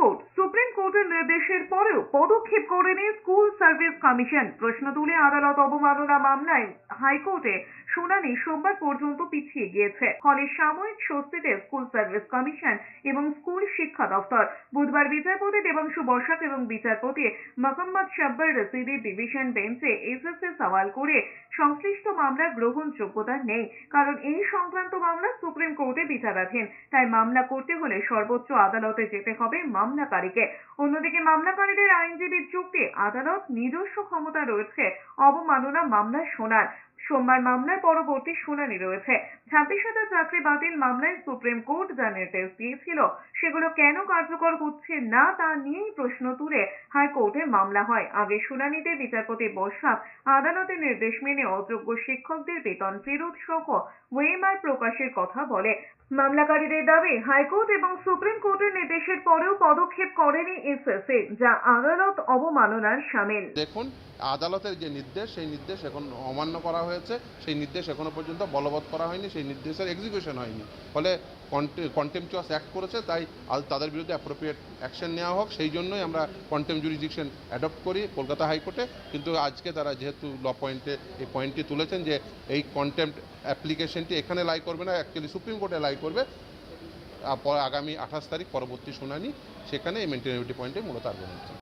High court supreme কোর্টের নির্দেশের পরেও পদক্ষেপ করেনি স্কুল সার্ভিস কমিশন। প্রশ্ন তুলে আদালত অবমাননা মামলায় হাইকোর্টে শুনানি সোমবার পর্যন্ত পিছিয়ে গিয়েছে। ফলে সাময়িক স্বস্তিতে স্কুল সার্ভিস কমিশন এবং স্কুল শিক্ষা দপ্তর বুধবার বিচারপতি দেবাংশু বসাক এবং বিচারপতি মোহাম্মদ শাব্বার রশিদের ডিভিশন বেঞ্চে এসএসএ সওয়াল করে সংশ্লিষ্ট মামলার গ্রহণযোগ্যতা নেই, কারণ এই সংক্রান্ত মামলা সুপ্রিম কোর্টে বিচারাধীন। তাই মামলা করতে হলে সর্বোচ্চ আদালতে যেতে হবে মামলাকারীকে। অন্যদিকে মামলাকারীদের আইনজীবীর যুক্তি আদালত নিজস্ব ক্ষমতা রয়েছে অবমাননা মামলা শোনার। সোমবার মামলার পরবর্তী শুনানি রয়েছে। ছাব্বিশ হাজার চাকরি বাতিল মামলায় সুপ্রিম কোর্ট যা নির্দেশ দিয়েছিল, সেগুলো কেন কার্যকর হচ্ছে না তা নিয়েই প্রশ্ন তুলে হাইকোর্টে মামলা হয়। আগে শুনানিতে বিচারপতি বসাক আদালতের নির্দেশ মেনে অযোগ্য শিক্ষকদের বেতন ফেরত সহ ওয়েমার প্রকাশের কথা বলে। মামলাকারীদের দাবি, হাইকোর্ট এবং সুপ্রিম কোর্টের নির্দেশের পরেও পদক্ষেপ করেনি এসএসএ যা আদালত অবমাননার সামিল। দেখুন, আদালতের যে নির্দেশ, সেই নির্দেশ এখন অমান্য করা হয়েছে। সেই নির্দেশ এখনও পর্যন্ত বলবৎ করা হয়নি, সেই নির্দেশের এক্সিকিউশন হয়নি। ফলে কন্টেম্পচুয়াস অ্যাক্ট করেছে, তাই তাদের বিরুদ্ধে অ্যাপ্রোপ্রিয়েট অ্যাকশন নেওয়া হোক, সেই জন্যই আমরা কন্টেম জুরিডিকশন অ্যাডপ্ট করি কলকাতা হাইকোর্টে। কিন্তু আজকে তারা যেহেতু ল পয়েন্টে এই পয়েন্টটি তুলেছেন যে এই কন্টেম্প অ্যাপ্লিকেশনটি এখানে লাই করবে না অ্যাকচুয়ালি সুপ্রিম কোর্টে লাই করবে। আগামী আঠাশ তারিখ পরবর্তী শুনানি, সেখানে এই মেনটেনেবিলিটি পয়েন্টে মূলত আর্গুমেন্ট